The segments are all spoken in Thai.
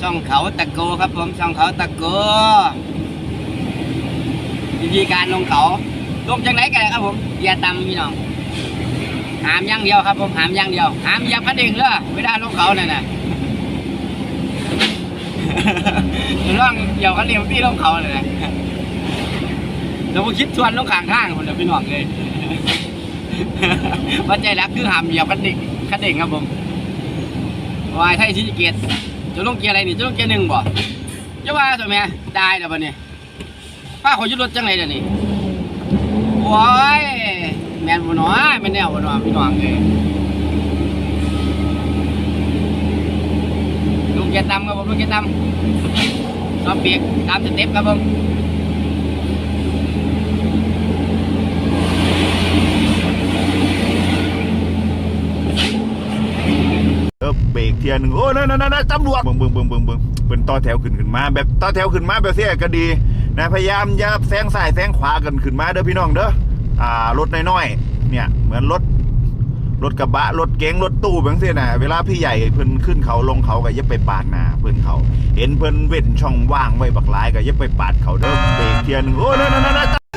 ช่องเขาตะโกครับผมช่องเขาตะโกวิธีการลงเขาลงจากไหนกันครับผมอย่าตำพี่น้องหามย่างเดียวครับผมหามย่างเดียว หามเหยียบคันเร่งเลยไม่ได้ลงเขานั่นน่ะร่องเหยียบคันเร่งพี่ลงเขาเลยนะเราคิดชวนลงข้างทางคนเดียวพี่น้องเลยว่าใจรักคือหามเหยียบคันเร่งคันเร่งครับผมวายไทยที่เกียรติ จะต้องเกียร์อะไรนี่จะต้องเกียร์หนึ่งบ่จะว่าตัวแม่ตายแล้วบัดนี้ป้าขอยุดรถจังไรเดี๋ยวนี้โอ้ยแมนบ่หนอแม่นแนวบ่หนอพี่น้องเลยลงเกียร์ต่ำครับผมลงเกียร์ต่ำซ้อมเปียกตามสเต็ปครับผม เออเบรกเทียหนึ่งโอ้นั่นนั่นนั่นตำรวจเบิ่งเบิ่งเบิ่งเบิ่งเบิ่งเป็นต่อแถวขึ้นขึ้นมา แบบต่อแถวขึ้นมาแบบเสียก็ดีนะพยายามอย่าแซงซ้ายแซงขวากันขึ้นมาเด้อพี่น้องเด้ออ่ารถน้อยๆเนี่ย เหมือนรถรถกระบะรถเก๋งรถตู้แบบเสียนะเวลาพี่ใหญ่เพิ่นขึ้นเขาลงเขาก็อย่าไปปาดหน้าเพิ่นเขา เห็นเพิ่นเว้นช่องว่างไว้บักหลายก็อย่าไปปาดเขาเด้อเบรกเทียหนึ่งโอ้นั่นนั่นนั่น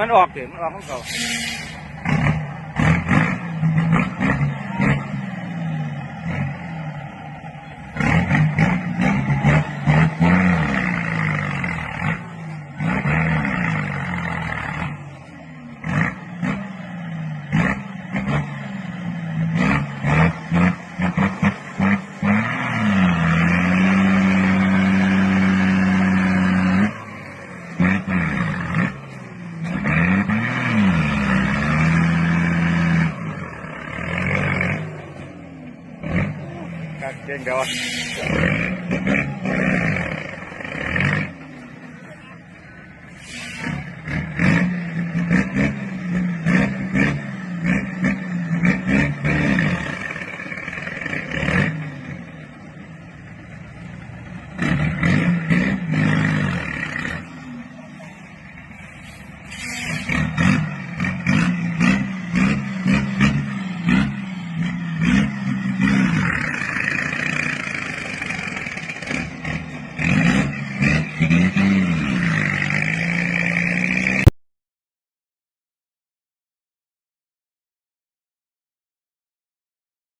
มันออกเถึงมันออกของเขา เก่งเ